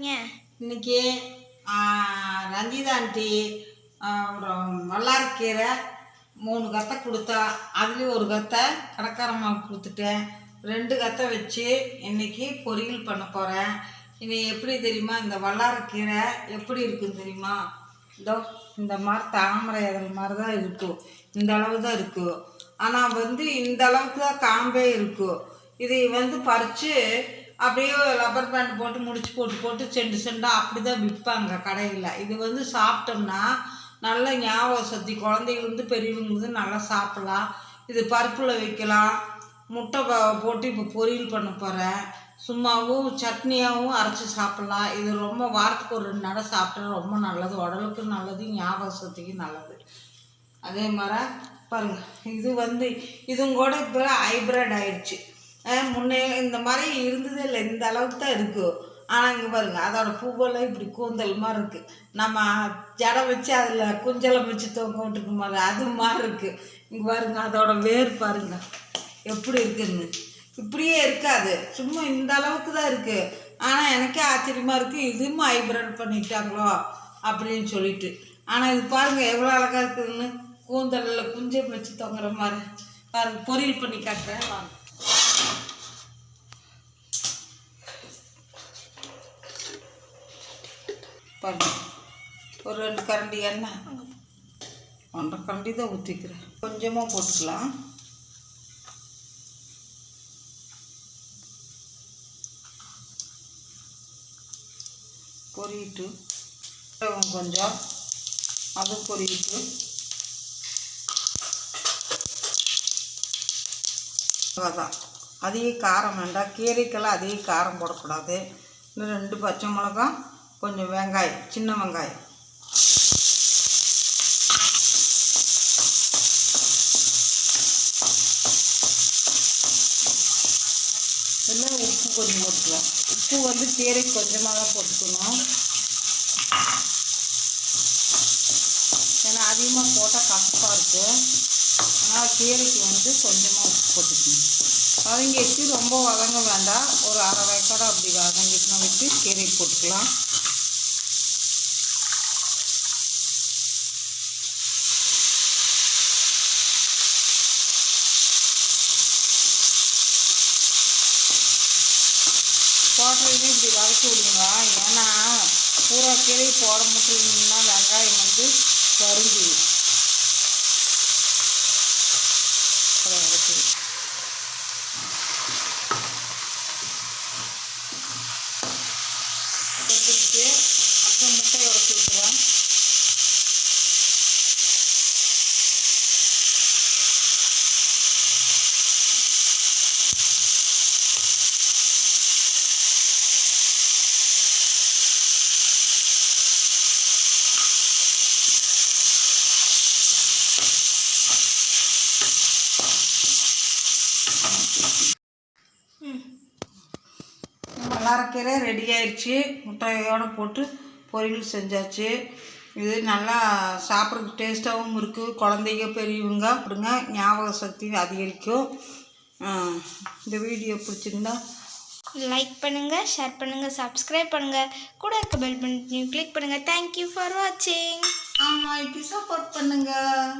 இன்னைக்கு ரஞ்சிதா ஆண்டி அப்புறம் வல்லாரக்கீரை மூணு கத்தை கொடுத்தா அதுலேயும் ஒரு கத்தை கடக்காரமாக கொடுத்துட்டேன். ரெண்டு கத்தை வச்சு இன்னைக்கு பொரியல் பண்ண போகிறேன் இது எப்படி தெரியுமா? இந்த வல்லாரக்கீரை எப்படி இருக்குன்னு தெரியுமா? இதோ இந்த மாதிரி தாமரை இதழ் மாதிரி தான் இருக்கும். இந்த அளவு தான் இருக்கும். ஆனால் வந்து இந்த அளவுக்கு தான் காம்பே இருக்கும். இதை வந்து பறித்து அப்படியே ரப்பர் பேண்ட் போட்டு முடிச்சு போட்டு போட்டு செண்டு செண்டாக அப்படி தான் விற்பாங்க கடையில். இது வந்து சாப்பிட்டோம்னா நல்ல ஞாபக சக்தி. குழந்தைகளுந்து பெரியவங்களுக்கு நல்லா சாப்பிட்லாம். இது பருப்பில் வைக்கலாம். முட்டை போட்டு இப்போ பொரியல் பண்ண போகிறேன் சும்மாவும் சட்னியாகவும் அரைச்சி சாப்பிட்லாம். இது ரொம்ப வாரத்துக்கு ஒரு ரெண்டு நடை சாப்பிட்டா ரொம்ப நல்லது. உடலுக்கு நல்லது ஞாபக சக்திக்கு நல்லது. அதே மாதிரி பாருங்கள் இது வந்து இதுவும் கூட இப்போ ஹைப்ரிட் ஆயிடுச்சு. முன்னே இந்த மாதிரி இருந்ததே இல்லை இந்த அளவுக்கு தான் இருக்குது ஆனால் இங்கே பாருங்கள் அதோடய பூவெல்லாம் இப்படி கூந்தல் மாதிரி இருக்குது நம்ம ஜடை வச்சு அதில் குஞ்சலம் வச்சு தொங்க விட்டுருக்கும் அது மாதிரி இருக்குது இங்கே பாருங்க அதோட வேர் பாருங்கள் எப்படி இருக்குதுன்னு இப்படியே இருக்காது. சும்மா இந்த அளவுக்கு தான் இருக்குது ஆனால் எனக்கே ஆச்சரியமாக இருக்குது இதுவும் ஹைப்ரிட் பண்ணிட்டாங்களோ அப்படின்னு சொல்லிட்டு. ஆனால் இது பாருங்கள் எவ்வளோ அழகாக இருக்குதுன்னு. கூந்தலில் குஞ்சம் வச்சு தொங்குற மாதிரி. பாருங்கள் பொரியல் பண்ணி காட்டுறேன் வாங்க. பாருங்க. ஒரு ரெண்டு கரண்டி எண்ணெய். ஒன்றரை கரண்டி தான் ஊற்றிக்கிறேன் கொஞ்சமாக போட்டுக்கலாம். பொரியிட்டு கொஞ்சம். அதுவும் பொரியிட்டு. அவ்வளோதான் அதே காரம் வேண்டாம். கீரைக்கெல்லாம் அதே காரம் போடக்கூடாது. இன்னும் ரெண்டு பச்சை மிளகாய் கொஞ்சம் வெங்காயம் சின்ன வெங்காயம். இல்லை உப்பு கொஞ்சம் போட்டுக்கலாம். உப்பு வந்து கீரை கொஞ்சமாக தான் போட்டுக்கணும். ஏன்னா அதிகமாக போட்டால் கசப்பாக இருக்குது அதனால் கீரைக்கு வந்து கொஞ்சமாக உப்பு போட்டுக்கணும். வதங்கிடுச்சு. ரொம்ப வதங்க வேண்டாம். ஒரு அரை வேக்காடு அப்படி வதங்கிட்டுனா வச்சு கீரை போட்டுக்கலாம். போடுறதுமே இப்படி வதக்கி விடுங்க ஏன்னா பூரா கீரை போட முட்டுனா வெங்காயம் வந்து கருஞ்சிடும் அதை வதக்கி விடு. வெந்துருச்சு அப்புறம் முட்டையோட சேர்த்துக்கலாம் வல்லாரக்கீரை ரெடி ஆயிடுச்சு முட்டையோடு போட்டு பொரியல் செஞ்சாச்சு. இது நல்லா சாப்பிட்றதுக்கு டேஸ்ட்டாகவும் இருக்குது குழந்தைங்க பெரியவங்க அப்படிங்க ஞாபக சக்தி அதிகரிக்கும். இந்த வீடியோ பிடிச்சிருந்தா லைக் பண்ணுங்க ஷேர் பண்ணுங்க சப்ஸ்கிரைப் பண்ணுங்க. கூட இருக்க பெல் பட்டனையும் கிளிக் பண்ணுங்க. தேங்க்யூ ஃபார் வாட்சிங் அம்மாய்க்கு சப்போர்ட் பண்ணுங்கள்